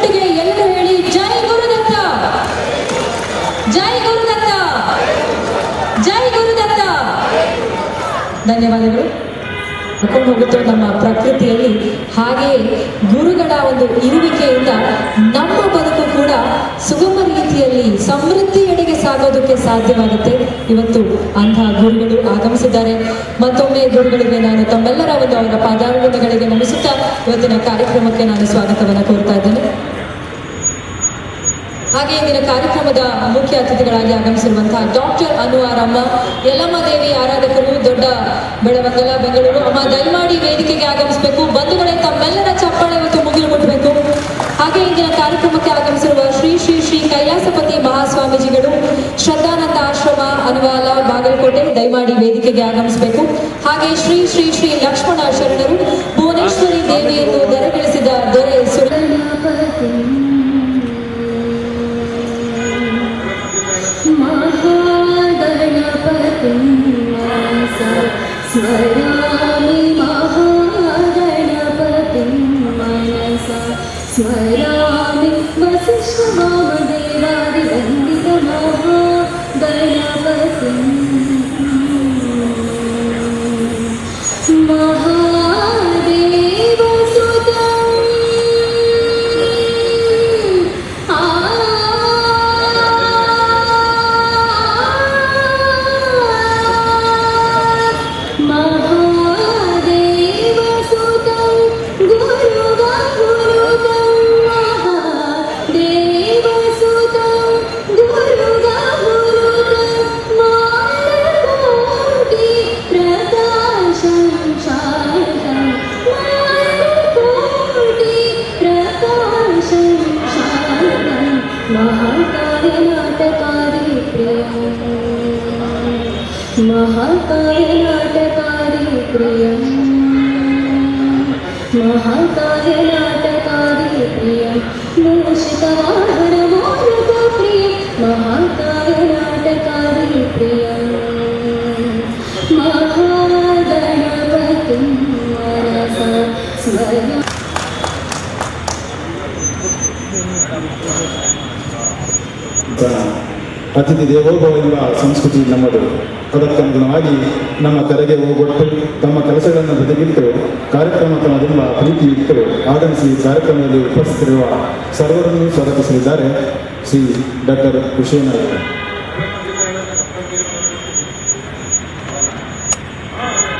ನನ್ನೊಟ್ಟಿಗೆ ಎಲ್ಲರೂ ಹೇಳಿ ಜೈ ಗುರುದತ್ತ. ಜೈ ಗುರುದತ್ತ. ಜೈ ಗುರುದತ್ತ. ಧನ್ಯವಾದಗಳು. ಕರ್ಕೊಂಡು ಹೋಗುತ್ತೋ ನಮ್ಮ ಪ್ರಕೃತಿಯಲ್ಲಿ ಹಾಗೆಯೇ ಗುರುಗಳ ಒಂದು ಇರುವಿಕೆಯಿಂದ ನಮ್ಮ ಬದುಕು ಕೂಡ ಸುಗಮ ರೀತಿಯಲ್ಲಿ ಸಮೃದ್ಧಿಯೆಡೆಗೆ ಸಾಗೋದಕ್ಕೆ ಸಾಧ್ಯವಾಗುತ್ತೆ. ಇವತ್ತು ಅಂತಹ ಗುರುಗಳು ಆಗಮಿಸಿದ್ದಾರೆ. ಮತ್ತೊಮ್ಮೆ ಗುರುಗಳಿಗೆ ನಾನು ತಮ್ಮೆಲ್ಲರ ಒಂದು ಅವರ ಪಾದಾರ್ಪಣೆಗಳಿಗೆ ನಮಿಸುತ್ತಾ ಇವತ್ತಿನ ಕಾರ್ಯಕ್ರಮಕ್ಕೆ ನಾನು ಸ್ವಾಗತವನ್ನು ಕೋರ್ತಾ ಇದ್ದೇನೆ. ಹಾಗೆ ಇಂದಿನ ಕಾರ್ಯಕ್ರಮದ ಮುಖ್ಯ ಅತಿಥಿಗಳಾಗಿ ಆಗಮಿಸಿರುವಂತಹ ಡಾಕ್ಟರ್ ಅನುವಾರಮ್ಮ ಯಲ್ಲಮ್ಮ ದೇವಿ ಆರಾಧಕರು, ದೊಡ್ಡ ಬೆಳವಂಗಲ, ಬೆಂಗಳೂರು. ಅಮ್ಮ, ದಯಮಾಡಿ ವೇದಿಕೆಗೆ ಆಗಮಿಸಬೇಕು. ಬಂಧುಗಳೇ, ತಮ್ಮೆಲ್ಲರ ಚಪ್ಪಾಳೆ ಮತ್ತು ಮುಗಿಲು ಮುಟ್ಟಬೇಕು ಹಾಗೆ ಇಂದಿನ ಕಾರ್ಯಕ್ರಮಕ್ಕೆ ಆಗಮಿಸಿರುವ ಶ್ರೀ ಶ್ರೀ ಶ್ರೀ ಕೈಲಾಸಪತಿ ಮಹಾಸ್ವಾಮೀಜಿಗಳು ಶ್ರದ್ಧಾನಂದ ಆಶ್ರಮ, ಅನುವಾಲ, ಬಾಗಲಕೋಟೆ, ದಯಮಾಡಿ ವೇದಿಕೆಗೆ ಆಗಮಿಸಬೇಕು. ಹಾಗೆ ಶ್ರೀ ಶ್ರೀ ಶ್ರೀ ಲಕ್ಷ್ಮಣ ಶರಣರು say ಅತಿಥಿ ದೇವೋಭವ ಎಂಬ ಸಂಸ್ಕೃತಿ ನಮ್ಮದು. ಅದಕ್ಕನುಗುಣವಾಗಿ ನಮ್ಮ ಕರೆಗೆ ಹೋಗೊಟ್ಟು ತಮ್ಮ ಕೆಲಸಗಳನ್ನು ಬದಿಗಿಟ್ಟು ಕಾರ್ಯಕ್ರಮ ತಮ್ಮದೆಂಬ ಪ್ರೀತಿ ಇಟ್ಟು ಆಗಮಿಸಿ ಕಾರ್ಯಕ್ರಮದಲ್ಲಿ ಉಪಸ್ಥಿತರಿರುವ ಸರ್ವರನ್ನು ಸ್ವಾಗತಿಸಲಿದ್ದಾರೆ. ಶ್ರೀ ಡಾಕ್ಟರ್ ಹುಷೇನಾಯ್ಕ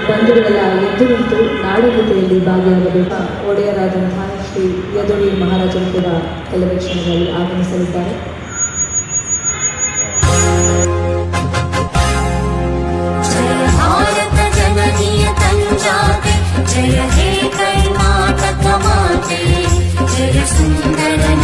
ಬಂಧುಗಳೆಲ್ಲ ಎದ್ದು ನಿಂತು ನಾಡಗೀತೆಯಲ್ಲಿ ಭಾಗಿಯಾಗಬೇಕು ಒಡೆಯರಾದಂತಹ ಶ್ರೀ ಯದುವೀರ್ ಮಹಾರಾಜರು ಕೂಡ ಕೆಲವೇ ಕ್ಷಣಗಳಲ್ಲಿ ಆಗಮಿಸಲಿದ್ದಾರೆ जय भारत जननीय तञ्जाते जय हे कर्णाटक माते जय सुन्दर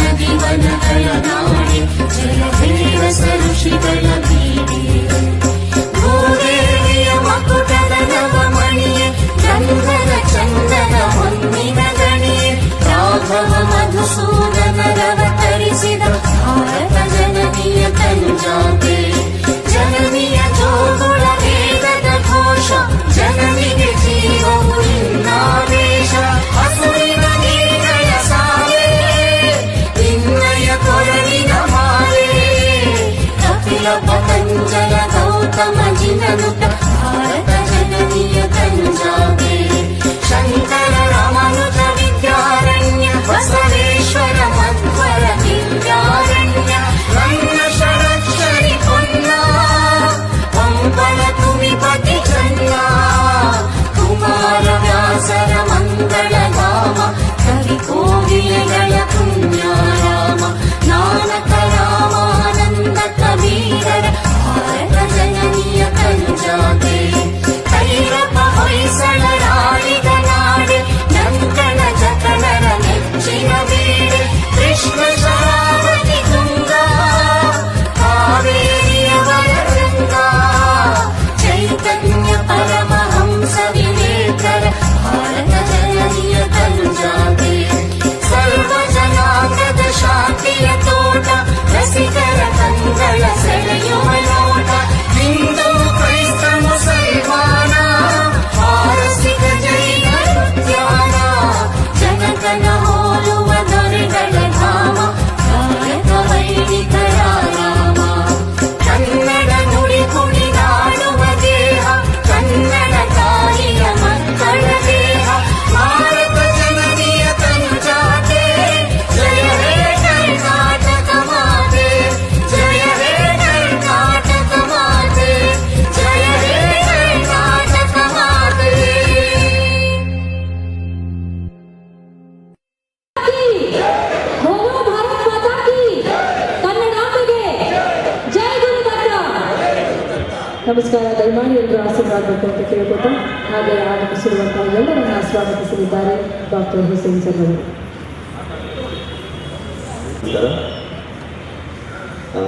ಆ,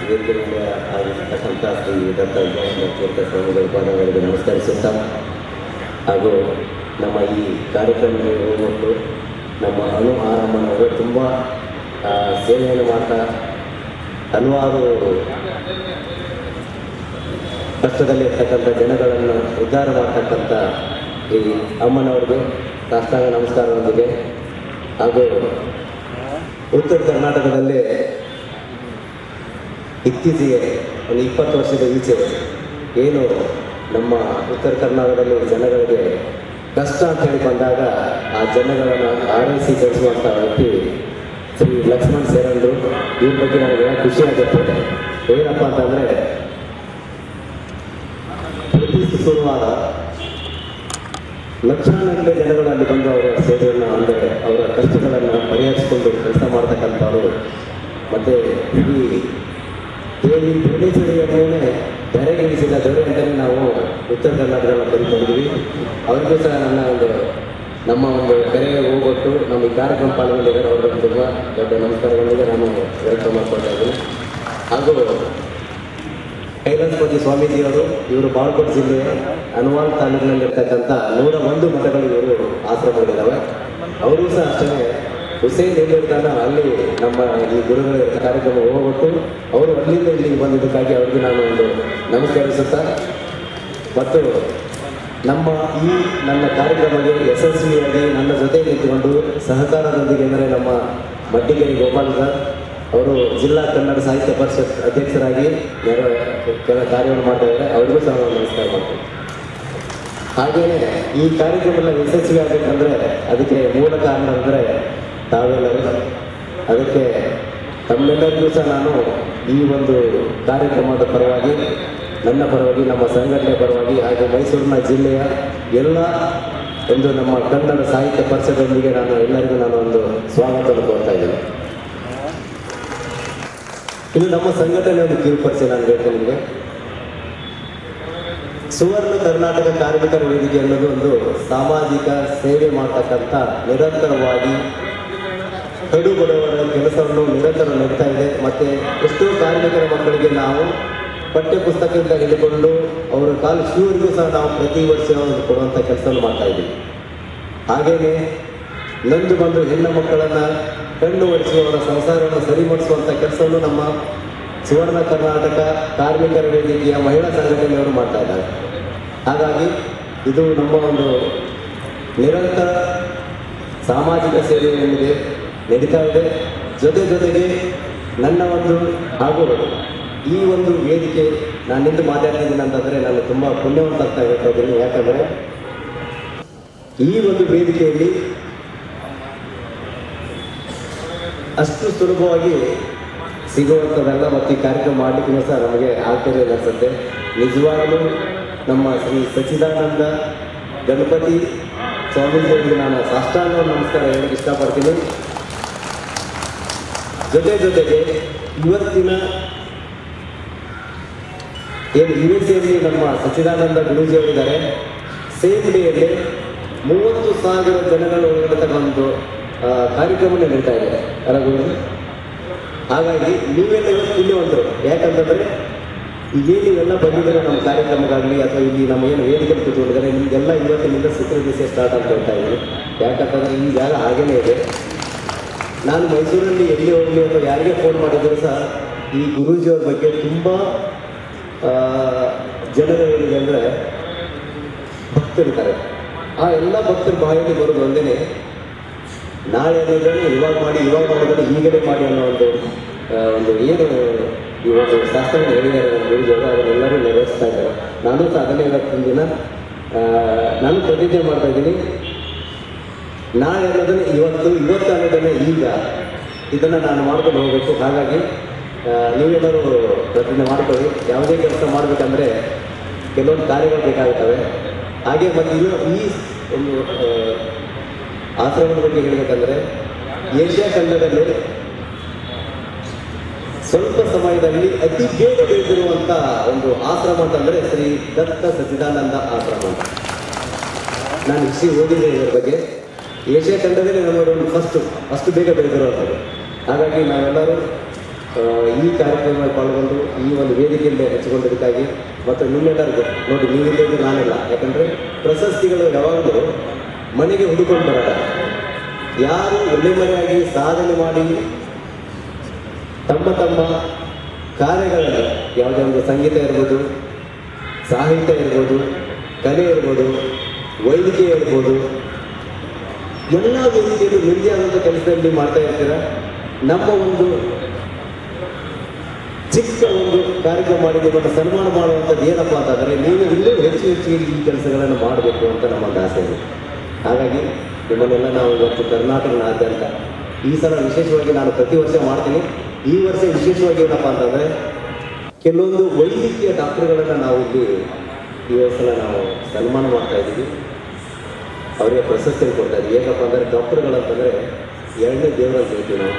ವೇದಿಕೆ ಮೇಲೆ ಆಗಿರ್ತಕ್ಕಂಥ ಶ್ರೀ ಡಾಕ್ಟರ್ ತೀರ್ಥ ಸ್ವಾಮಿಗಳ ಪಾದಗಳಿಗೆ ನಮಸ್ಕರಿಸುತ್ತಾ ಹಾಗೂ ನಮ್ಮ ಈ ಕಾರ್ಯಕ್ರಮದಲ್ಲಿ ಹೋಗ್ಬಿಟ್ಟು ನಮ್ಮ ಅನು ಆರಾಮನವರು ತುಂಬ ಸೇವೆಯನ್ನು ಮಾಡ್ತಾ ಹಲವಾರು ಕಷ್ಟದಲ್ಲಿ ಇರ್ತಕ್ಕಂಥ ಜನಗಳನ್ನು ಉದ್ಧಾರ ಮಾಡ್ತಕ್ಕಂಥ ಈ ಅಮ್ಮನವ್ರಿಗೆ ಸಾಷ್ಟಾಂಗ ನಮಸ್ಕಾರದೊಂದಿಗೆ ಹಾಗೂ ಉತ್ತರ ಕರ್ನಾಟಕದಲ್ಲಿ ಇತ್ತೀಚೆಗೆ ಒಂದು ಇಪ್ಪತ್ತು ವರ್ಷದ ಈಚೆ ಏನು ನಮ್ಮ ಉತ್ತರ ಕರ್ನಾಟಕದಲ್ಲಿ ಜನಗಳಿಗೆ ಕಷ್ಟ ಅಂತ ಹೇಳಿ ಬಂದಾಗ ಆ ಜನಗಳನ್ನು ಆರೈಸಿ ಬೆಳೆಸುವಂಥ ವ್ಯಕ್ತಿ ಶ್ರೀ ಲಕ್ಷ್ಮಣ್ ಸೇರಂದು. ಈ ಬಗ್ಗೆ ನನಗೆ ಖುಷಿ ಆಗುತ್ತೆ. ಏನಪ್ಪ ಅಂತಂದರೆ, ಪ್ರತಿ ಶುಕ್ರವಾರ ಲಕ್ಷಾಂತರ ಜನಗಳಲ್ಲಿ ಬಂದು ಅವರ ಸೇವೆಯನ್ನು ಅಂದರೆ ಅವರ ಕಷ್ಟಗಳನ್ನು ಪರಿಹರಿಸಿಕೊಂಡು ಕೆಲಸ ಮಾಡ್ತಕ್ಕಂಥವರು. ಮತ್ತು ಈ ದೇವಿ ಮೇಲೆ ತೆರೆಗಿಳಿಸಿದ ದೊರೆ ಅಂತಲೇ ನಾವು ಉತ್ತರ ಕರ್ನಾಟಕದಲ್ಲಿ ಕರಿಕೊಂಡಿದ್ವಿ ಅವ್ರಿಗೂ ಸಹ ನನ್ನ ಒಂದು, ನಮ್ಮ ಒಂದು ಕರೆಗೆ ಹೋಗೊಟ್ಟು ನಮ್ಮ ಈ ಕಾರ್ಯಕ್ರಮ ಪಾಲ್ಗೊಂಡಿದ್ದಾರೆ. ಅವ್ರಿಗೆ ತುಂಬ ದೊಡ್ಡ ನಮಸ್ಕಾರಗಳೊಂದಿಗೆ ನಾನು ವೆಲ್ಕಮ್ ಮಾಡ್ಕೊಳ್ತಾ ಇದ್ದೀನಿ. ಹಾಗೂ ಕೈಲಾಸಪತಿ ಸ್ವಾಮೀಜಿಯವರು, ಇವರು ಬಾಳ್ಕೋಟ್ ಜಿಲ್ಲೆಯ ಹನುಮಾನ್ ತಾಲೂಕಿನಲ್ಲಿರ್ತಕ್ಕಂಥ ನೂರ ಒಂದು ಮಠಗಳು ಇವರು ಆಶ್ರಮಗಳಿದ್ದಾವೆ ಅವರು ಸಹ ಅಷ್ಟೇ ಹುಸೇನ್ ಹೇಳಿರ್ತಾನ ಅಲ್ಲಿ ನಮ್ಮ ಈ ಗುರುಗಳ ಕಾರ್ಯಕ್ರಮ ಹೋಗ್ಬಿಟ್ಟು ಅವರು ಅಲ್ಲಿಂದ ಇಲ್ಲಿಗೆ ಬಂದಿದ್ದಕ್ಕಾಗಿ ಅವ್ರಿಗೆ ನಾನು ಒಂದು ನಮಸ್ಕರಿಸುತ್ತಾ, ಮತ್ತು ನಮ್ಮ ಈ ನನ್ನ ಕಾರ್ಯಕ್ರಮಕ್ಕೆ ಯಶಸ್ವಿಯಾಗಿ ನನ್ನ ಜೊತೆ ನಿಂತುಕೊಂಡು ಸಹಕಾರದೊಂದಿಗೆ ಅಂದರೆ ನಮ್ಮ ಮಡ್ಡಿಗೇರಿ ಗೋಪಾಲ್ ಸರ್, ಅವರು ಜಿಲ್ಲಾ ಕನ್ನಡ ಸಾಹಿತ್ಯ ಪರಿಷತ್ ಅಧ್ಯಕ್ಷರಾಗಿ ಕೆಲ ಕಾರ್ಯವನ್ನು ಮಾಡ್ತಾ ಇದ್ದಾರೆ. ಅವರಿಗೂ ಸಹ ನಮಸ್ಕಾರ ಮಾಡ್ತೀನಿ. ಹಾಗೆಯೇ ಈ ಕಾರ್ಯಕ್ರಮ ಯಶಸ್ವಿ ಆಗಬೇಕಂದ್ರೆ ಅದಕ್ಕೆ ಮೂಲ ಕಾರಣ ಅಂದರೆ ತಾವೆಲ್ಲರೂ ಅದಕ್ಕೆ ತಮ್ಮೆಲ್ಲರಿಗೂ ಸಹ ನಾನು ಈ ಒಂದು ಕಾರ್ಯಕ್ರಮದ ಪರವಾಗಿ, ನನ್ನ ಪರವಾಗಿ, ನಮ್ಮ ಸಂಘಟನೆ ಪರವಾಗಿ ಹಾಗೂ ಮೈಸೂರಿನ ಜಿಲ್ಲೆಯ ಎಲ್ಲ ಒಂದು ನಮ್ಮ ಕನ್ನಡ ಸಾಹಿತ್ಯ ಪರಿಷತ್ತೊಂದಿಗೆ ನಾನು ಎಲ್ಲರಿಗೂ ನಾನು ಒಂದು ಸ್ವಾಗತವನ್ನು ಕೊಡ್ತಾ ಇದ್ದೀನಿ. ಇದು ನಮ್ಮ ಸಂಘಟನೆ ಒಂದು ಕಿರುಪರಿಚಯ ನಾನು ಹೇಳ್ತೇನೆ ನಿಮಗೆ. ಸುವರ್ಣ ಕರ್ನಾಟಕ ಕಾರ್ಮಿಕರ ವೇದಿಕೆ ಅನ್ನೋದು ಒಂದು ಸಾಮಾಜಿಕ ಸೇವೆ ಮಾಡ್ತಕ್ಕಂಥ ನಿರಂತರವಾಗಿ ಕಡು ಬಡವರ ಕೆಲಸವನ್ನು ನಿರಂತರ ನಡೀತಾ ಇದೆ. ಮತ್ತೆ ಎಷ್ಟೋ ಕಾರ್ಮಿಕರ ಮಕ್ಕಳಿಗೆ ನಾವು ಪಠ್ಯ ಪುಸ್ತಕದಿಂದ ಹಿಡಿದುಕೊಂಡು ಅವರ ಕಾಲು ಶಿವರಿಗೂ ಸಹ ನಾವು ಪ್ರತಿ ವರ್ಷ ಕೊಡುವಂಥ ಕೆಲಸವನ್ನು ಮಾಡ್ತಾ ಇದ್ದೀವಿ. ಹಾಗೇನೆ ನಂದು ಬಂದು ಹೆಣ್ಣು ಮಕ್ಕಳನ್ನ ಕಣ್ಣು ಒಡಿಸುವವರ ಸಂಸಾರವನ್ನು ಸರಿಪಡಿಸುವಂಥ ಕೆಲಸವನ್ನು ನಮ್ಮ ಸುವರ್ಣ ಕರ್ನಾಟಕ ಕಾರ್ಮಿಕರ ವೇದಿಕೆಯ ಮಹಿಳಾ ಸಂಘಟನೆಯವರು ಮಾಡ್ತಾ ಇದ್ದಾರೆ. ಹಾಗಾಗಿ ಇದು ನಮ್ಮ ಒಂದು ನಿರಂತರ ಸಾಮಾಜಿಕ ಸೇವೆ ಏನಿದೆ ನಡೀತಾ ಇದೆ. ಜೊತೆ ಜೊತೆಗೆ ನನ್ನ ಒಂದು ಹಾಗೂ ಈ ಒಂದು ವೇದಿಕೆ ನಾನು ನಿಂತು ಮಾತಾಡ್ತಿದ್ದೀನಿ ಅಂತಂದರೆ ನಾನು ತುಂಬ ಪುಣ್ಯವಂತ ಅಂತ ಹೇಳ್ತಾ ಇದ್ದೀನಿ ಯಾಕಂದರೆ ಈ ಒಂದು ವೇದಿಕೆಯಲ್ಲಿ ಅಷ್ಟು ಸುಲಭವಾಗಿ ಸಿಗುವಂಥದ್ದಲ್ಲ ಮತ್ತು ಈ ಕಾರ್ಯಕ್ರಮ ಮಾಡಲಿಕ್ಕೂ ಸಹ ನಮಗೆ ಆಗ್ತಿರಲಿಲ್ಲ ಅನಿಸುತ್ತೆ. ನಿಜವಾಗಲೂ ನಮ್ಮ ಶ್ರೀ ಸಚ್ಚಿದಾನಂದ ಗಣಪತಿ ಸ್ವಾಮೀಜಿಯವರಿಗೆ ನಾನು ಸಾಷ್ಟಾಂಗ ನಮಸ್ಕಾರ ಹೇಳಕ್ಕೆ ಇಷ್ಟಪಡ್ತೀನಿ. ಜೊತೆ ಜೊತೆಗೆ ಇವತ್ತಿನ ಏನು ಯು ಎಸ್ ಎಲ್ಲಿ ನಮ್ಮ ಸಚ್ಚಿದಾನಂದ ಗುರೂಜಿಯವರಿದ್ದಾರೆ ಸೇಮ್ ಡೇಯಲ್ಲಿ ಮೂವತ್ತು ಸಾವಿರ ಜನಗಳು ಒಳಗಡೆ ಕಾರ್ಯಕ್ರಮ ನಡೀತಾ ಇದೆ. ಗುರೂಜಿ ಹಾಗಾಗಿ ನೀವೆಲ್ಲ ಇವತ್ತು ಒಂದು ಯಾಕಂತಂದ್ರೆ ಈಗ ಇವೆಲ್ಲ ಬಂದಿದ್ದಾರೆ ನಮ್ಮ ಕಾರ್ಯಕ್ರಮಗಳಾಗಲಿ ಅಥವಾ ಇಲ್ಲಿ ನಮ್ಮ ಏನು ವೇದಿಕೆ ಕೂತ್ಕೊಂಡಿದ್ದಾರೆ? ನಿಮಗೆಲ್ಲ ಇವತ್ತಿನಿಂದ ಸುಖ ದಿವಸ ಸ್ಟಾರ್ಟ್ ಅಂತ ಹೇಳ್ತಾ ಇದ್ದೀನಿ ಯಾಕಂತಂದ್ರೆ ಈ ಜಾಗ ಹಾಗೇನೇ ಇದೆ. ನಾನು ಮೈಸೂರಲ್ಲಿ ಎಲ್ಲಿ ಹೋಗಲಿ ಅಥವಾ ಯಾರಿಗೆ ಫೋನ್ ಮಾಡಿದ್ರು ಸಹ, ಈ ಗುರೂಜಿಯವ್ರ ಬಗ್ಗೆ ತುಂಬ ಜನರು ಏನಿದೆ ಅಂದರೆ ಭಕ್ತರಿದ್ದಾರೆ. ಆ ಎಲ್ಲ ಭಕ್ತರ ಬಾಯಲ್ಲಿ ಬರೋದು ಒಂದೇ ನಾಳೆ ಅನ್ನೋದನ್ನು ಇವಾಗ ಮಾಡಿ, ಇವಾಗ ಮಾಡೋದನ್ನು ಈಗಲೇ ಮಾಡಿ ಅನ್ನೋ ಒಂದು ಒಂದು ಏನು ಒಂದು ಶಾಸ್ತ್ರ ಹೇಳಿದ್ದಾರೆ ನಮ್ಮ ಗುರುಜಿಯವರು ಅದನ್ನೆಲ್ಲರೂ ನೆರವೇರಿಸ್ತಾ ಇದ್ದಾರೆ. ನಾನು ಸಹ ಅದನ್ನೇ ಇವತ್ತಿನ ದಿನ ನಾನು ಪ್ರತಿಜ್ಞೆ ಮಾಡ್ತಾ ಇದ್ದೀನಿ. ನಾಳೆ ಅನ್ನೋದನ್ನ ಇವತ್ತು ಇವತ್ತು ಅನ್ನೋದನ್ನ ಈಗ ಇದನ್ನು ನಾನು ಮಾಡ್ಕೊಂಡು ಹೋಗಬೇಕು. ಹಾಗಾಗಿ ನೀವೆಲ್ಲರೂ ಪ್ರತಿಜ್ಞೆ ಮಾಡ್ಕೊಳ್ಳಿ. ಯಾವುದೇ ಕೆಲಸ ಮಾಡಬೇಕಂದ್ರೆ ಕೆಲವೊಂದು ಕಾರ್ಯಗಳು ಬೇಕಾಗುತ್ತವೆ. ಹಾಗೆ ಮತ್ತು ಇದು ಈ ಒಂದು ಆಶ್ರಮದ ಬಗ್ಗೆ ಹೇಳಬೇಕಂದ್ರೆ ಏಷ್ಯಾ ಖಂಡದಲ್ಲಿ ಸ್ವಲ್ಪ ಸಮಯದಲ್ಲಿ ಅತಿ ಬೇಗ ಬೆಳೆದಿರುವಂಥ ಒಂದು ಆಶ್ರಮ ಅಂತಂದರೆ ಶ್ರೀ ದತ್ತ ಸಚ್ಚಿದಾನಂದ ಆಶ್ರಮ ನಾನು ಇಷ್ಟು ಓದಿದ್ದೆ ಇದರ ಬಗ್ಗೆ. ಏಷ್ಯಾ ಖಂಡದಲ್ಲಿ ನಮ್ಮದೊಂದು ಫಸ್ಟ್ ಅಷ್ಟು ಬೇಗ ಬೆಳೆದಿರೋದು ಹಾಗಾಗಿ ನಾವೆಲ್ಲರೂ ಈ ಕಾರ್ಯಕ್ರಮದಲ್ಲಿ ಪಾಲ್ಗೊಂಡು ಈ ಒಂದು ವೇದಿಕೆಯಲ್ಲಿ ಹಚ್ಚಿಕೊಂಡಿದ್ದಕ್ಕಾಗಿ ಮತ್ತು ನಿಮ್ಮೆಲ್ಲರಿಗೂ ನೋಡಿ, ನೀವಿಲ್ಲದೆ ನಾನಿಲ್ಲ. ಯಾಕಂದರೆ ಪ್ರಶಸ್ತಿಗಳು ಯಾವಾಗಲೂ ಮನೆಗೆ ಹುಡುಕೊಂಡು ಬರಲ್ಲ. ಯಾರು ಒಳ್ಳೆ ಮನೆಯಾಗಿ ಸಾಧನೆ ಮಾಡಿ ತಮ್ಮ ತಮ್ಮ ಕಾರ್ಯಗಳಲ್ಲಿ ಯಾವುದೇ ಒಂದು ಸಂಗೀತ ಇರ್ಬೋದು, ಸಾಹಿತ್ಯ ಇರ್ಬೋದು, ಕಲೆ ಇರ್ಬೋದು, ವೈದ್ಯಕೀಯ ಇರ್ಬೋದು ಎಲ್ಲ ವ್ಯಕ್ತಿಯಲ್ಲಿ ನಿಮ್ಮದೇ ಆದಂಥ ಕೆಲಸದಲ್ಲಿ ಮಾಡ್ತಾ ಇರ್ತೀರ? ನಮ್ಮ ಒಂದು ಚಿಕ್ಕ ಒಂದು ಕಾರ್ಯಕ್ರಮ ಮಾಡಿದ್ದು ಮತ್ತು ಸನ್ಮಾನ ಮಾಡುವಂಥದ್ದು ಏನಪ್ಪ ಅಂತಂದರೆ ನೀವು ಇನ್ನೂ ಹೆಚ್ಚು ಹೆಚ್ಚು ಈ ಕೆಲಸಗಳನ್ನು ಮಾಡಬೇಕು ಅಂತ ನಮ್ಮ ಆಸೆ ಇದೆ. ಹಾಗಾಗಿ ನಿಮ್ಮನ್ನೆಲ್ಲ ನಾವು ಇವತ್ತು ಕರ್ನಾಟಕನಾದ್ಯಂತ ಈ ಸಲ ವಿಶೇಷವಾಗಿ ನಾನು ಪ್ರತಿ ವರ್ಷ ಮಾಡ್ತೀನಿ. ಈ ವರ್ಷ ವಿಶೇಷವಾಗಿ ಏನಪ್ಪ ಅಂತಂದರೆ ಕೆಲವೊಂದು ವೈದ್ಯಕೀಯ ಡಾಕ್ಟರ್ಗಳನ್ನು ನಾವು ಇಲ್ಲಿ ಈ ಸಲ ನಾವು ಸನ್ಮಾನ ಮಾಡ್ತಾ ಇದ್ದೀವಿ. ಅವರಿಗೆ ಪ್ರಶಸ್ತಿ ಕೊಡ್ತಾರೆ. ಏನಪ್ಪ ಅಂದರೆ ಡಾಕ್ಟರ್ಗಳಂತಂದರೆ ಎರಡನೇ ದೇವರಲ್ಲಿ ಹೇಳ್ತೀವಿ ನಾವು.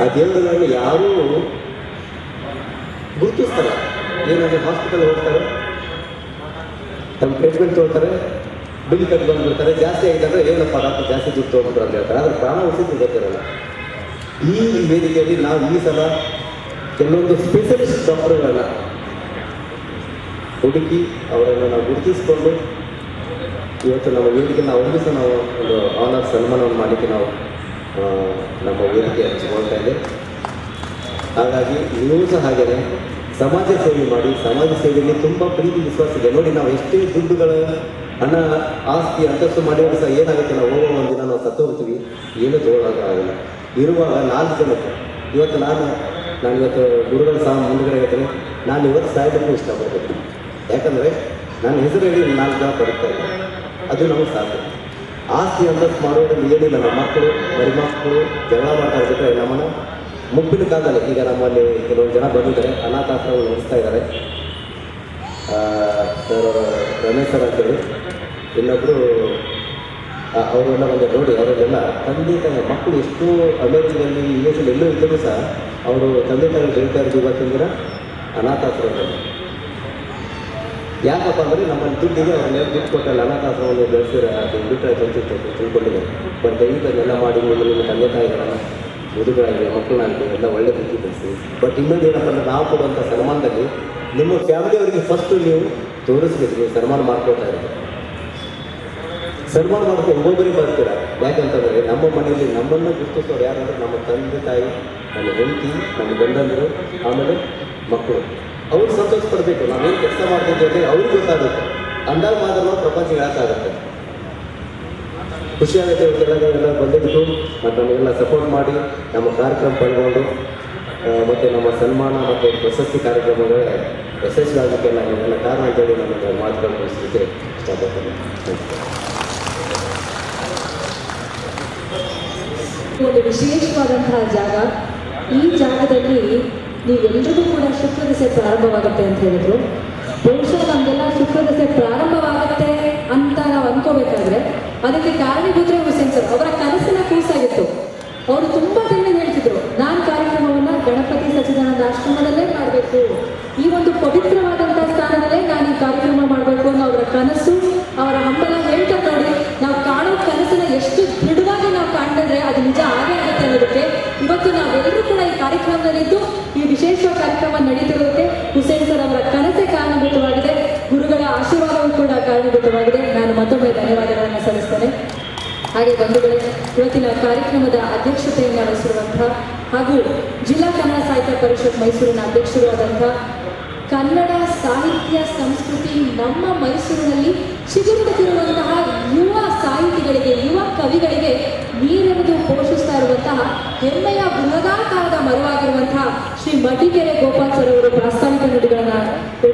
ಆ ದೇವರುಗಳನ್ನು ಯಾರೂ ಗುರುತಿಸ್ತಾರೆ. ಏನಾದರೂ ಹಾಸ್ಪಿಟಲ್ ಹೋಗ್ತಾರೆ, ತಮ್ಮ ಟ್ರೀಟ್ಮೆಂಟ್ ತೊಗೊಳ್ತಾರೆ ಬಿಲ್ ಕಟ್ಟಿ ಬಂದ್ಬಿಡ್ತಾರೆ, ಜಾಸ್ತಿ ಆಗಿದೆ ಅಂದರೆ ಏನಪ್ಪ ಡಾಕ್ಟರ್ ಜಾಸ್ತಿ ದುಡ್ಡು ತೊಗೊಂಡ್ರು ಅಂತ ಹೇಳ್ತಾರೆ. ಆದರೆ ಪ್ರಾಣ ಗೊತ್ತಿರಲ್ಲ ಈ ವೇದಿಕೆಯಲ್ಲಿ ನಾವು ಈ ಸಲ ಕೆಲವೊಂದು ಸ್ಪೆಷಲಿಸ್ಟ್ ಡಾಕ್ಟರ್ಗಳನ್ನ ಹುಡುಕಿ ಅವರನ್ನು ನಾವು ಗುರುತಿಸಿಕೊಂಡು ಇವತ್ತು ನಮ್ಮ ವೇದಿಕೆ, ನಾವು ಸಹ ನಾವು ಒಂದು ಆನರ್ ಸನ್ಮಾನವನ್ನು ಮಾಡಲಿಕ್ಕೆ ನಾವು ನಮ್ಮ ವೇದಿಕೆ ಹಂಚಿಕೊಳ್ತಾ ಇದೆ. ಹಾಗಾಗಿ ನೀವು ಸಹ ಹಾಗೆಯೇ ಸಮಾಜ ಸೇವೆ ಮಾಡಿ, ಸಮಾಜ ಸೇವೆಯಲ್ಲಿ ತುಂಬ ಪ್ರೀತಿ, ವಿಶ್ವಾಸ ಇದೆ. ನೋಡಿ, ನಾವು ಎಷ್ಟೇ ದುಡ್ಡುಗಳ ಹಣ, ಆಸ್ತಿ, ಅಂತಸ್ತು ಮಾಡಿದ್ರು ಸಹ ಏನಾಗುತ್ತೆ? ನಾವು ಹೋಗೋ ದಿನ ನಾವು ಸತ್ತು ಹೋಗ್ತೀವಿ. ಏನು ತಗೊಳ್ಳೋಕೆ ಆಗಲ್ಲ. ಇರುವಾಗ ನಾಲ್ಕು ಜನಕ್ಕೆ ಇವತ್ತು ನಾನು ನಾನು ಇವತ್ತು ಗುರುಗಳ ಸಹ ಮುಂದುಗಡೆ ಹೇಳ್ತೇನೆ ನಾನು ಇವತ್ತು ಸಾಯೋದಕ್ಕೂ ಇಷ್ಟಪಡ್ತೀನಿ. ಯಾಕಂದರೆ ನನ್ನ ಹೆಸರು ಹೇಳಿ ನಾಲ್ಕು ಜನ ಇದ್ದಾರೆ. ಅದು ನಮಗೆ ಸಾಧ್ಯ. ಆಸ್ತಿ ಅಂತಸ್ತು ಮಾಡೋದ್ರಲ್ಲಿ ಏನಿಲ್ಲ, ನಮ್ಮ ಮಕ್ಕಳು ಮರಿಮಕ್ಕಳು ಜಗಳ ಮಾಡ್ತಾ ನಮ್ಮನ್ನು ಮುಪ್ಪಿನ ಕಾಲದಲ್ಲಿ ಈಗ ನಮ್ಮಲ್ಲಿ ಕೆಲವು ಜನ ಬಂದಿದ್ದಾರೆ ಅನಾಥಾಶ್ರಮ ನಡೆಸ್ತಾ ಇದ್ದಾರೆ. ಸರ್, ರಮೇಶ್ ಸರ್ ಅಂತೇಳಿ. ಇನ್ನೊಬ್ಬರು ಅವರೆಲ್ಲ ಒಂದು ನೋಡಿ ಅವರೆಲ್ಲ ತಂದೆ ತಾಯಿ ಮಕ್ಕಳು ಎಷ್ಟು ಅಮೇರಿಕದಲ್ಲಿ ಯು ಎಸ್ ಎಲ್ಲೂ ಇದ್ದರೂ ಸಹ, ಅವರು ತಂದೆ ತಾಯಿ ಹೇಳ್ತಾ ಇರೋದು ಇವತ್ತಿನ ಅನಾಥಾಶ್ರಮದಲ್ಲಿ. ಯಾಕಪ್ಪ ಅಂದರೆ ನಮ್ಮ ದುಡ್ಡಿಗೆ ಅವ್ರನ್ನೇ ದುಡ್ಡು ಕೊಟ್ಟಲ್ಲ ಅನಾಥಾಶ್ರಮವನ್ನು ಬೆಳೆಸಿದ್ರೆ ಅದು ಬಿಟ್ಟರೆ ಅಂತ ತಿಳ್ಕೊಂಡಿದ್ದಾರೆ ಬಟ್ ದಯವಿಟ್ಟು ಮಾಡಿ ನಿಮ್ಮ ನಿಮ್ಮ ತಂದೆ ತಾಯಿಗಳ ಮುದುಕರಾಗಲಿ, ಮಕ್ಕಳಾಗಲಿ ಎಲ್ಲ ಒಳ್ಳೆ ಬುದ್ಧಿ ಬೆಳೆಸಿ. ಬಟ್ ಇನ್ನೊಂದು ಏನಪ್ಪ ಅಂದ್ರೆ ನಾವು ಕೊಡುವಂಥ ಸನ್ಮಾನದಲ್ಲಿ ನಿಮ್ಮ ಫ್ಯಾಮಿಲಿಯವರಿಗೆ ಫಸ್ಟು ನೀವು ತೋರಿಸ್ಬೇಕು, ನೀವು ಸನ್ಮಾನ ಮಾಡ್ಕೊಳ್ತಾ ಇರೋದು. ಸನ್ಮಾನ ಮಾಡ್ಕೊಂಡು ಒಬ್ಬೊಬ್ಬರಿಗೆ ಬರ್ತೀರ? ಯಾಕಂತಂದರೆ ನಮ್ಮ ಮನೆಯಲ್ಲಿ ನಮ್ಮನ್ನು ಗುರುತಿಸೋರು ಯಾರಂದ್ರೆ ನಮ್ಮ ತಂದೆ ತಾಯಿ, ನಮ್ಮ ಹೆಂಡತಿ, ನಮ್ಮ ಗಂಡಂದರು, ಆಮೇಲೆ ಮಕ್ಕಳು. ಅವ್ರು ಸಂತೋಷ ಪಡಬೇಕು. ನಾವೇನು ಕೆಲಸ ಮಾಡ್ತಿದ್ದೇವೆ ಅವ್ರಿಗೆ ಗೊತ್ತಾಗುತ್ತೆ. ಅಂದಾಗ ಮಾತ್ರ ಪ್ರಪಂಚ ಹೇಳಕ್ಕಾಗುತ್ತೆ ಖುಷಿಯಾಗುತ್ತೆ ನೀವೆಲ್ಲ ಬಂದಿದ್ದು. ಮತ್ತು ನಮಗೆಲ್ಲ ಸಪೋರ್ಟ್ ಮಾಡಿ, ನಮ್ಮ ಕಾರ್ಯಕ್ರಮ ಪಡ್ಕೊಂಡು ಮತ್ತು ನಮ್ಮ ಸನ್ಮಾನ ಮತ್ತು ಪ್ರಶಸ್ತಿ ಕಾರ್ಯಕ್ರಮಗಳ ಯಶಸ್ವಿ ಆಗಲಿಕ್ಕೆ ನಾವೆಲ್ಲ ಕಾರಣ ಅಂತೇಳಿ ನನ್ನ ಮಾತುಗಳು ತಿಳಿಸಲಿಕ್ಕೆ ಇಷ್ಟಪಡ್ತೇನೆ. ಒಂದು ವಿಶೇಷವಾದಂತಹ ಜಾಗ. ಈ ಜಾಗದಲ್ಲಿ ನೀವೆಲ್ಲರಿಗೂ ಕೂಡ ಶುಕ್ರದಸೆ ಪ್ರಾರಂಭವಾಗುತ್ತೆ ಅಂತ ಹೇಳಿದ್ರು. ಬಹುಶಃ ನಮಗೆಲ್ಲ ಶುಕ್ರದಸೆ ಪ್ರಾರಂಭವಾಗುತ್ತೆ ಅಂತ ನಾವು ಅನ್ಕೋಬೇಕಾದ್ರೆ ಅದಕ್ಕೆ ಕಾರಣೀಭೂತರೇ ಹುಸೇನ್ ಸರ್, ಅವರ ಕನಸಿನ ಕೂಸಾಗಿತ್ತು. ಅವರು ತುಂಬಾ ದಿನ ಹೇಳ್ತಿದ್ರು ನಾನು ಕಾರ್ಯಕ್ರಮವನ್ನ ಗಣಪತಿ ಸಚ್ಚಿದಾನಂದ ಆಶ್ರಮದಲ್ಲೇ ಮಾಡಬೇಕು. ಈ ಒಂದು ಪವಿತ್ರವಾದಂತಹ ಸ್ಥಾನದಲ್ಲೇ ನಾನು ಈ ಕಾರ್ಯಕ್ರಮ ಮಾಡಬೇಕು ಅನ್ನೋ ಅವರ ಕನಸು, ಅವರ ಹಂಬಲ ಹೇಳ್ತಾ ನೋಡಿ ನಾವು ಕಾಣೋ ಕನಸನ್ನ ಎಷ್ಟು ದೃಢವಾಗಿ ನಾವು ಕಾಣಿದ್ರೆ ಅದು ನಿಜ ಆಗೇ ಆಗುತ್ತೆ ಅನ್ನೋದಕ್ಕೆ ಇವತ್ತು ನಾವೆಲ್ಲರೂ ಕೂಡ ಈ ಕಾರ್ಯಕ್ರಮದಲ್ಲಿದ್ದು ಕಾರ್ಯಕ್ರಮ ನಡೀತಿರೋದಕ್ಕೆ ಹುಸೇನ್ ಸರ್ ಅವರ ಕನಸೆ ಕಾರಣಭೂತವಾಗಿದೆ. ಗುರುಗಳ ಆಶೀರ್ವಾದವೂ ಕೂಡ ಕಾರಣಭೂತವಾಗಿದೆ. ನಾನು ಮತ್ತೊಮ್ಮೆ ಧನ್ಯವಾದಗಳನ್ನು ಸಲ್ಲಿಸ್ತೇನೆ. ಹಾಗೆ ಬಂಧುಗಳೇ, ಇವತ್ತಿನ ಕಾರ್ಯಕ್ರಮದ ಅಧ್ಯಕ್ಷತೆಯನ್ನು ವಹಿಸಿರುವಂತಹ ಹಾಗೂ ಜಿಲ್ಲಾ ಕನ್ನಡ ಸಾಹಿತ್ಯ ಪರಿಷತ್ ಮೈಸೂರಿನ ಅಧ್ಯಕ್ಷರು ಆದಂತಹ ಕನ್ನಡ ಸಾಹಿತ್ಯ ಸಂಸ್ಕೃತಿ ನಮ್ಮ ಮೈಸೂರಿನಲ್ಲಿ ಚಿಗುರುತ್ತಿರುವಂತಹ ಯುವ ಸಾಹಿತಿಗಳಿಗೆ, ಯುವ ಕವಿಗಳಿಗೆ ನೀರೆಂದು ಪೋಷಿಸ್ತಾ ಇರುವಂತಹ ಹೆಮ್ಮೆಯ ಬೃಹದಾಕಾರದ ಮರವಾಗಿರುವಂತಹ ಶ್ರೀ ಮಡಿಕೆರೆ ಗೋಪಾಲ್ ಸರ್ ಅವರು ಪ್ರಾಸ್ತಾವಿಕ ನುಡಿಗಳನ್ನ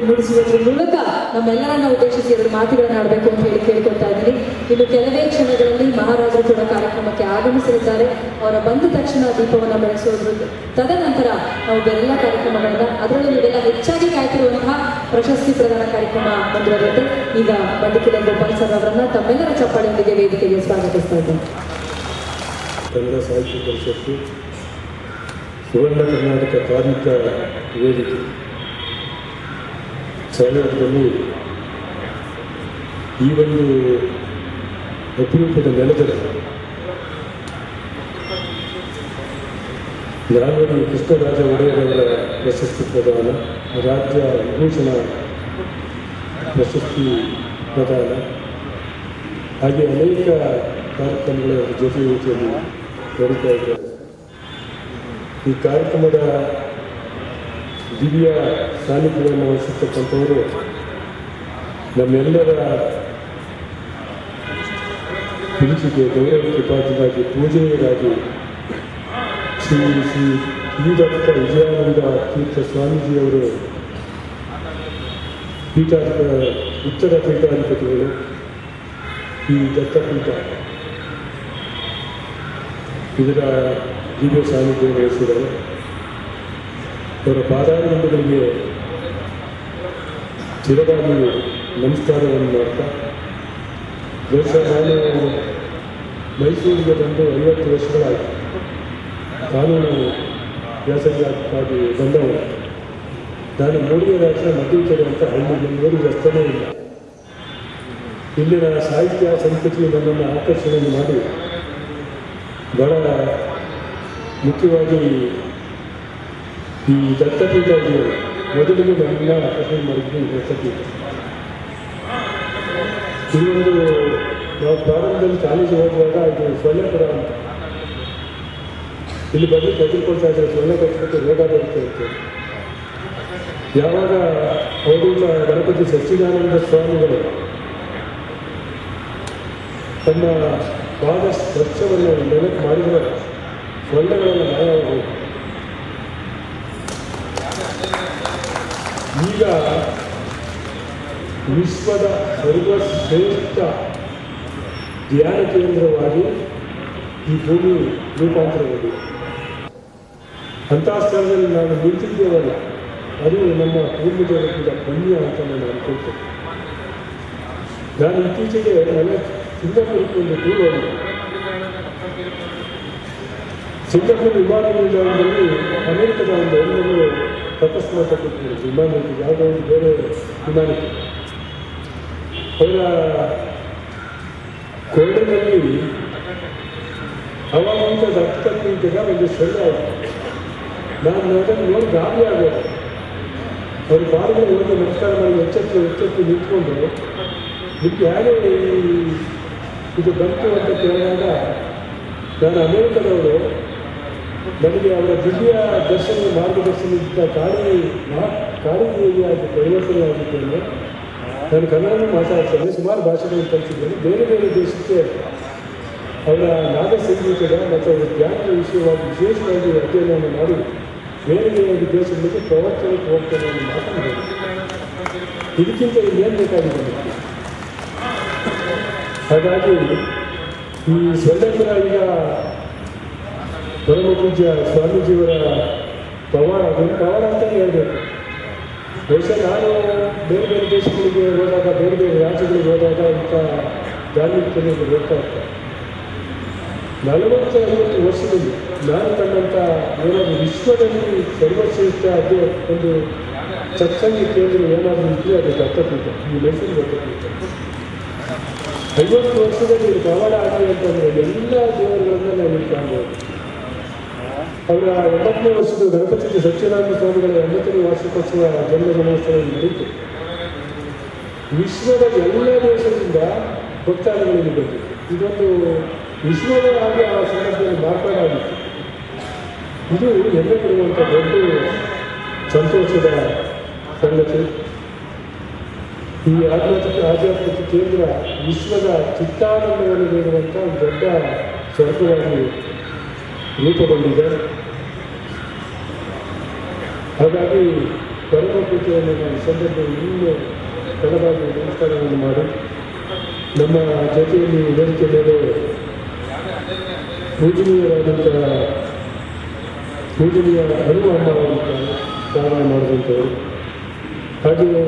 ಮುಡಿಸುವುದರ ಮೂಲಕ ನಮ್ಮೆಲ್ಲರನ್ನ ಉದ್ದೇಶಿಸಿ ಎರಡು ಮಾತುಗಳನ್ನ ಆಡಬೇಕು ಅಂತ ಹೇಳಿ ಕೇಳ್ಕೊಳ್ತಾ ಇದ್ದೀನಿ. ಇನ್ನು ಕೆಲವೇ ಕ್ಷಣಗಳಲ್ಲಿ ಮಹಾರಾಜರು ಕೂಡ ಕಾರ್ಯಕ್ರಮಕ್ಕೆ ಆಗಮಿಸಲಿದ್ದಾರೆ. ಅವರ ಬಂದ ತಕ್ಷಣ ದೀಪವನ್ನು ಬೆಳೆಸೋದ್ರ ತದನಂತರ ನಾವು ಬೇರೆಲ್ಲ ಕಾರ್ಯಕ್ರಮಗಳನ್ನ, ಅದರಲ್ಲೂ ನೀವೆಲ್ಲ ಹೆಚ್ಚಾಗಿ ಕಾಯ್ತಿರುವಂತಹ ಪ್ರಶಸ್ತಿ ಪ್ರದಾನ ಕಾರ್ಯಕ್ರಮ ಮುಂದುವರಿಯುತ್ತೆ. ಈಗ ಬಂಡಿಕೆರೆ ಗೋಪಾಲ್ ಸರ್ ಅವರನ್ನ ತಮ್ಮೆಲ್ಲರ ಚಪ್ಪಾಳೆಯೊಂದಿಗೆ ವೇದಿಕೆಗೆ ಸ್ವಾಗತಿಸ್ತಾ ಇದ್ದೇನೆ. ಸುವರ್ಣ ಕರ್ನಾಟಕ ಕಾರ್ಮಿಕ ವೇದಿಕೆ. ಸಂದರ್ಭದಲ್ಲಿ ಈ ಒಂದು ಅಪರೂಪದ ನೆಲದಲ್ಲಿ ನಾಲ್ವರು ಕೃಷ್ಣರಾಜ ಒಡೆಯರವರ ಪ್ರಶಸ್ತಿ ಪ್ರದಾನ, ರಾಜ್ಯ ವಿಭೂಷಣ ಪ್ರಶಸ್ತಿ ಪ್ರದಾನ, ಹಾಗೆ ಅನೇಕ ಕಾರ್ಯಕ್ರಮಗಳ ಜೊತೆ ಜೊತೆಯಲ್ಲಿ ನಡೀತಾ ಇದ್ದಾರೆ ಈ ಕಾರ್ಯಕ್ರಮದ ದಿವ್ಯ ಸಾನ್ನಿಧ್ಯವನ್ನು ವಹಿಸಿರ್ತಕ್ಕಂಥವರು ನಮ್ಮೆಲ್ಲರ ಪ್ರೀತಿಗೆ ಗೌರವಕ್ಕೆ ಪಾತ್ರರಾಗಿ ಪೂಜೆಯರಾಗಿ ಶ್ರೀ ಶ್ರೀ ಡಾಕ್ಟರ್ ವಿಜಯಾನಂದ ತೀರ್ಥ ಸ್ವಾಮೀಜಿಯವರು ಪೀಠಾಧಿಪ ಉತ್ತರ ಪೀಠಾಧಿಪತಿಗಳು, ಈ ದತ್ತಪೀಠ. ಇದರ ದಿವ್ಯ ಸಾನ್ನಿಧ್ಯ ವಹಿಸಿದ್ದಾರೆ ಅವರ ಪಾದಾರವಿಂದಗಳಿಗೆ ಚಿರವಾಗಿ ನಮಸ್ಕಾರವನ್ನು ಮಾಡ್ತಾ, ಬಹುಶಃ ನಾನು ಮೈಸೂರಿಗೆ ಬಂದು ಐವತ್ತು ವರ್ಷಗಳಾಗಿ ಕಾನೂನು ವ್ಯಾಸಂಗಕ್ಕಾಗಿ ಬಂದವರು ನಾನು ಮೂಡಿಗೆ ರಾಜ್ಯ ಮಧ್ಯಕೆರೆ ಅಂತ ಹಳ್ಳಿ ಮೂರು ರಸ್ತೆನೇ ಇಲ್ಲ. ಇಲ್ಲಿನ ಸಾಹಿತ್ಯ ಸಂಸ್ಕೃತಿ ನನ್ನನ್ನು ಆಕರ್ಷಣೆ ಮಾಡಿ ಬಹಳ ಮುಖ್ಯವಾಗಿ ಈ ದತ್ತಪೀಠ ಮೊದಲಿಗೆ ನಮ್ಮನ್ನ ಆಕರ್ಷಣೆ ಮಾಡಿದ್ದು ಈ ದತ್ತಪೀಠ. ಇದೊಂದು ನಾವು ಪ್ರಾರಂಭದಲ್ಲಿ ಕಾಲೇಜಿಗೆ ಹೋಗುವಾಗ ಇದು ಸೊಳ್ಳೆಪುರ ಅಂತ. ಇಲ್ಲಿ ಬಂದು ತೆಗೆದುಕೊಳ್ತಾ ಇದ್ದಾರೆ ಸೊಳ್ಳೆ ಕಟ್ಟಿಬಿಟ್ಟು ರೋಗ ಬರುತ್ತೆ ಅಂತ ಯಾವಾಗ ಅವರು ಗಣಪತಿ ಸಚ್ಚಿದಾನಂದ ಸ್ವಾಮಿಗಳು ತಮ್ಮ ಪಾದ ಸ್ವಚ್ಛವನ್ನು ನೆನಪು ಮಾಡಿದರೆ ಸೊಳ್ಳೆಗಳನ್ನು ಮಾಯವಾಗಬಹುದು ಈಗ ವಿಶ್ವದ ಸರ್ವಶ್ರೇಷ್ಠ ಧ್ಯಾನ ಕೇಂದ್ರವಾಗಿ ಈ ಭೂಮಿ ರೂಪಾಂತರಗೊಂಡಿದೆ. ಅಂತಹ ಸ್ಥಳದಲ್ಲಿ ನಾನು ನಿಂತಿದ್ದೇವಲ್ಲ, ಅದು ನಮ್ಮ ಪೂರ್ವಜರ ಕೂಡ ಪುಣ್ಯ ಅಂತ ನಾನು ಅನ್ಕೊಳ್ತೇನೆ. ನಾನು ಇತ್ತೀಚೆಗೆ ನನ್ನ ಹೋಗಿದ್ದೆ ಸಿಂಗಾಪುರ್ ವಿಮಾನ ನಿಲ್ದಾಣದಲ್ಲಿ ಅಮೆರಿಕದ ಒಂದು ಎಲ್ಲರೂ ಅಕಸ್ಮಾತ್ ಕೊಟ್ಟಿದ್ರು ವಿಮಾನಕ್ಕೆ, ಯಾವುದೋ ಒಂದು ಬೇರೆ ವಿಮಾನಕ್ಕೆ. ಅವರ ಕೊರಳಿನಲ್ಲಿ ಹವಾಮಾನ ರಕ್ತ ಪೀಠದ ಒಂದು ಸೊಳ್ಳೆ ಆಯಿತು ನಾನು ಅದನ್ನು ನೋಡಿ ಗಾಬರಿ ಆಗೋದು ಅವ್ರು ಬಾಡಿಗೆ ಹೋಗಿ ನಮಸ್ಕಾರ ಮಾಡಿ ಎಚ್ಚೆತ್ತು ಎಚ್ಚೆತ್ತು ನಿಂತ್ಕೊಂಡು, ನಿಮ್ಗೆ ಈ ಇದು ಬಂತು ಅಂತ ಕೇಳಿದಾಗ ನಾನು ಅಮೆರಿಕದವರು, ನನಗೆ ಅವರ ದಿವ್ಯ ದರ್ಶನ ಮಾರ್ಗದರ್ಶನದಿಂದ ಕಾಳಿ ಮಾ ಕಾಳಿದೇವಿಯಾಗಿ ಪರಿವರ್ತನೆ ಆಗಿದ್ದೇನೆ ನಾನು ಕನ್ನಡನೂ ಮಾತಾಡ್ತೇನೆ, ಸುಮಾರು ಭಾಷೆಗಳನ್ನು ಕಲಿತಿದ್ದೇನೆ ಬೇರೆ ಬೇರೆ ದೇಶಕ್ಕೆ ಅವರ ನಾದ ಸಂಗೀತದ ಮತ್ತು ಅವರ ಜ್ಞಾನದ ವಿಷಯವಾಗಿ ವಿಶೇಷವಾಗಿ ಅಧ್ಯಯನವನ್ನು ಮಾಡಿ ಬೇರೆ ಬೇರೆ ದೇಶಗಳಿಗೆ ಪ್ರವರ್ತನೆ ಮಾತನ್ನು ಹೇಳಿದೆ. ಇದಕ್ಕಿಂತ ಇನ್ನೇನು ಬೇಕಾಗಿದೆ? ಹಾಗಾಗಿ ಈ ಸ್ವತಂತ್ರ ಈಗ ಪರಮ ಪೂಜ್ಯ ಸ್ವಾಮೀಜಿಯವರ ಪವಾಡ ಅದು ಪವಾಡ ಅಂತಲೇ ಹೇಳಬೇಕು. ಬಹುಶಃ ನಾನು ಬೇರೆ ಬೇರೆ ದೇಶಗಳಿಗೆ ಹೋದಾಗ, ಬೇರೆ ಬೇರೆ ರಾಜ್ಯಗಳಿಗೆ ಹೋದಾಗ ಇಂಥ ಧಾರ್ಮಿಕತೆಯನ್ನು ಹೋಗ್ತಾ ಇರ್ತಾರೆ ನಲವತ್ತು ಐವತ್ತು ವರ್ಷದಲ್ಲಿ ನಾನು ಕಂಡಂಥ ಏನಾದರೂ ವಿಶ್ವದಲ್ಲಿ ಸರ್ವಶ್ರೇಷ್ಠ ಅದು ಒಂದು ಸತ್ಸಂಗಿ ಕೇಂದ್ರ ಏನಾದರೂ ಇದ್ದರೆ ಅದಕ್ಕೆ ದತ್ತಪೀಠ, ಈ ಮೈಸೂರು ದತ್ತಪೀಠ. ಐವತ್ತು ವರ್ಷದಲ್ಲಿ ಪವಾಡ ಅಂತಂದರೆ ಎಲ್ಲ ದೇವರುಗಳನ್ನ ನಾವು ಕಾಣ್ಬೋದು ಅವರ ಎಂಬತ್ತನೇ ವರ್ಷದ ಗಣಪತಿ ಸತ್ಯನಾರಾಯಣ ಸ್ವಾಮಿಗಳ ಎಂಬತ್ತನೇ ವಾರ್ಷಿಕೋತ್ಸವ ಜನ್ಮ ದಿನೋತ್ಸವ ನಡೀತು. ವಿಶ್ವದ ಎಲ್ಲ ದೇಶದಿಂದ ಭಕ್ತಾದಿಗಳಿಗೆ ಬಂದಿತ್ತು ಇದೊಂದು ವಿಶ್ವದ ಹಾಗೆ ಆ ಸಂದರ್ಭದಲ್ಲಿ ಮಾರ್ಪಾಡಾಗಿತ್ತು ಇದು ಎಲ್ಲ ಕೊಡುವಂಥ ದೊಡ್ಡ ಸಂತೋಷದ ಸಂಗತಿ. ಈ ಆಧ್ಯಾತ್ಮಿಕ ಆಧ್ಯಾತ್ಮಿಕ ಕೇಂದ್ರ ವಿಶ್ವದ ಚಿತ್ತಾನಂದವನ್ನು ನೀಡುವಂಥ ಒಂದು ದೊಡ್ಡ ಸ್ವರ್ಗವಾಗಿ ರೂಪುಗೊಂಡಿದೆ. ಹಾಗಾಗಿ ಪರಮ ಪೂಜೆಯನ್ನು ನಾನು ಸಂದರ್ಭ ಇನ್ನೂ ತಡವಾಗಿ ನಮಸ್ಕಾರವನ್ನು ಮಾಡಿ, ನಮ್ಮ ಜೊತೆಯಲ್ಲಿ ವೇದಿಕೆ ಮೇಲೆ ಪೂಜನೀಯರಾದಂತಹ ಪೂಜನೀಯ ಅನುಭವ ಅವರಿದ್ದಾರೆ ಪ್ರಾರಂಭ ಮಾಡಿದಂಥವರು ಹಾಗೆಯೇ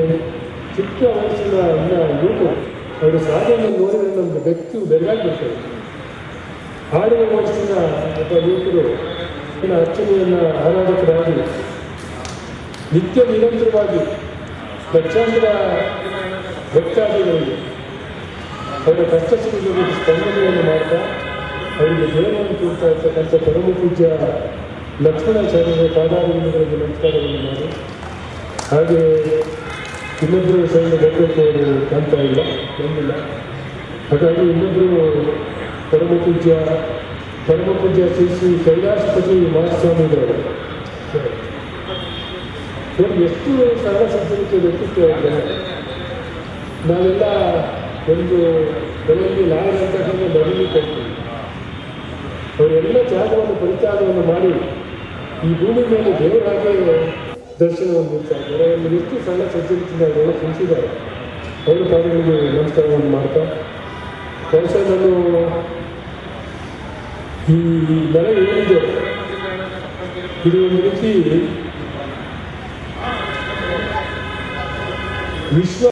ಚಿಕ್ಕ ವಯಸ್ಸಿನ ಇನ್ನ ಯುವಕರು ಅವರ ಸಾಧನೆ ನೋಡಿದರೆ ನಮ್ಗೆ ಬೆಕ್ಕು ಬೆರಗಾಗ್ಬಿಡ್ತಾರೆ ಹಾಡಿನ ವಯಸ್ಸಿನ ಒಬ್ಬ ಯುವಕರು ಅರ್ಚನೆಯನ್ನು ಆರಾಧಕರಾಗಿ ನಿತ್ಯ ನಿರಂತರವಾಗಿ ಲಕ್ಷಾಂತರ ಭಕ್ತಾದಿಗಳಿಗೆ ಅವರ ಕಷ್ಟ ಸುಖಗಳಿಗೆ ಸ್ಪಂದನೆಯನ್ನು ಮಾಡ್ತಾ ಅವರಿಗೆ ದೇವರನ್ನು ಕೊಡ್ತಾ ಇರ್ತಕ್ಕಂಥ ಪರಮ ಪೂಜ್ಯ ಲಕ್ಷ್ಮಣಾಚಾರ್ಯರ ಪಾದಾರವಿಂದಗಳಿಗೆ ನಮಸ್ಕಾರವನ್ನು ಮಾಡಿ ಹಾಗೆ ಇನ್ನೊಬ್ಬರು ಬರಬೇಕು ಅವರು ಕಾಣ್ತಾ ಇಲ್ಲ, ಬಂದಿಲ್ಲ ಹಾಗಾಗಿ ಇನ್ನೊಬ್ಬರು ಪರಮ ಪೂಜ್ಯ ಪರಮ ಪೂಜ್ಯ ಶ್ರೀ ಶ್ರೀ ಕೈಲಾಸಪತಿ ಮಹಾಸ್ವಾಮಿಗಳವರು ನೋಡಿ ಎಷ್ಟು ಸರಳ ಸಜ್ಜನಿಕೆ ವ್ಯಕ್ತಿತ್ವ ಅವ್ರದ್ದೆಲ್ಲ. ನಾವೆಲ್ಲ ಒಂದು ಕೆಲವೊಂದು ನಾಳೆ ಅಂತಕ್ಕಂಥ ಬರೀಲಿಕ್ಕೆ ಕೊಡ್ತೀವಿ ಅವರೆಲ್ಲ ಜಾಗವನ್ನು ಪರಿತ್ಯಾಗವನ್ನು ಮಾಡಿ ಈ ಭೂಮಿ ಮೇಲೆ ದೇವರಾಗೆ ದರ್ಶನವನ್ನು ನೀಡ್ತಾ ಇದ್ದಾರೆ. ಒಂದು ಎಷ್ಟು ಸಣ್ಣ ಸಜ್ಜನಿಕೆಯಿಂದ ಅವರೆಲ್ಲ ತಿಳಿಸಿದ್ದಾರೆ. ಅವರು ಪಾದಗಳಿಗೆ ನಮಸ್ಕಾರವನ್ನು ಮಾಡ್ತಾ ಬಹುಶಃ ನಾನು ಈ ನೆಲ ಏನಿದೆ? ಇದು ಒಂದು ರೀತಿ ವಿಶ್ವ